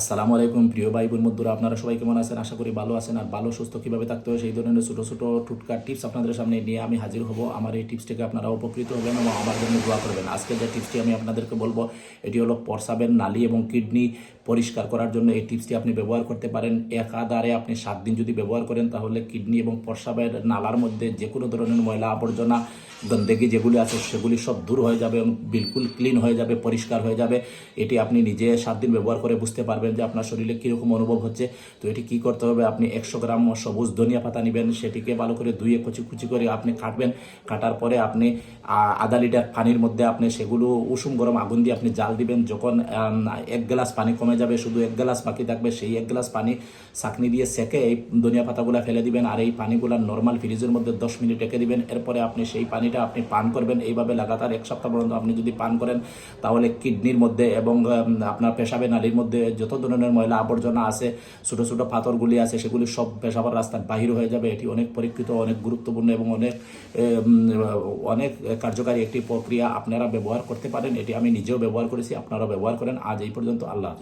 আসসালামু আলাইকুম, প্রিয় ভাই বোন বন্ধুরা, আপনারা সবাই কেমন আছেন? আশা করি ভালো আছেন আর ভালো, সুস্থ কীভাবে থাকতে হয় সেই ধরনের ছোটো ছোটো টুটকার টিপস আপনাদের সামনে নিয়ে আমি হাজির হব। আমার এই টিপস থেকে আপনারা উপকৃত হবেন এবং আমার জন্য দোয়া করবেন। আজকে যে টিপসটি আমি আপনাদেরকে বলব, এটি হলো পরসাবের নালি এবং কিডনি পরিষ্কার করার জন্য এই টিপসটি আপনি ব্যবহার করতে পারেন। একাধারে আপনি সাত দিন যদি ব্যবহার করেন, তাহলে কিডনি এবং প্রস্রাবের নালার মধ্যে যে কোনো ধরনের ময়লা আবর্জনা, গন্দেগি যেগুলি আছে, সেগুলি সব দূর হয়ে যাবে এবং বিলকুল ক্লিন হয়ে যাবে, পরিষ্কার হয়ে যাবে। এটি আপনি নিজে সাত দিন ব্যবহার করে বুঝতে পারবেন যে আপনার শরীরে কীরকম অনুভব হচ্ছে। তো এটি কি করতে হবে? আপনি একশো গ্রাম সবুজ ধনিয়া পাতা নেবেন, সেটিকে ভালো করে ধুয়ে কুচি কুচি করে আপনি কাটবেন। কাটার পরে আপনি আধা লিটার পানির মধ্যে আপনি সেগুলো উষুম গরম আগুন দিয়ে আপনি জাল দিবেন। যখন এক গ্লাস পানি কমে যাবে, শুধু এক গ্লাস বাকি থাকবে, সেই এক গ্লাস পানি চাকনি দিয়ে সেকে এই ধনিয়া পাতাগুলো ফেলে দিবেন আর এই পানিগুলো নর্মাল ফ্রিজের মধ্যে দশ মিনিট রেখে দিবেন। এরপরে আপনি সেই পানিটা আপনি পান করবেন। এইভাবে লাগাতার এক সপ্তাহ পর্যন্ত আপনি যদি পান করেন, তাহলে কিডনির মধ্যে এবং আপনার পেশাবের নালীর মধ্যে যত ধরনের ময়লা আবর্জনা আছে, ছোটো ছোটো পাথরগুলি আছে, সেগুলি সব পেশাবার রাস্তার বাহির হয়ে যাবে। এটি অনেক পরীক্ষিত অনেক গুরুত্বপূর্ণ এবং অনেক অনেক কার্যকারী একটি প্রক্রিয়া আপনারা ব্যবহার করতে পারেন। এটি আমি নিজেও ব্যবহার করেছি, আপনারাও ব্যবহার করেন। আজ এই পর্যন্ত আল্লাহ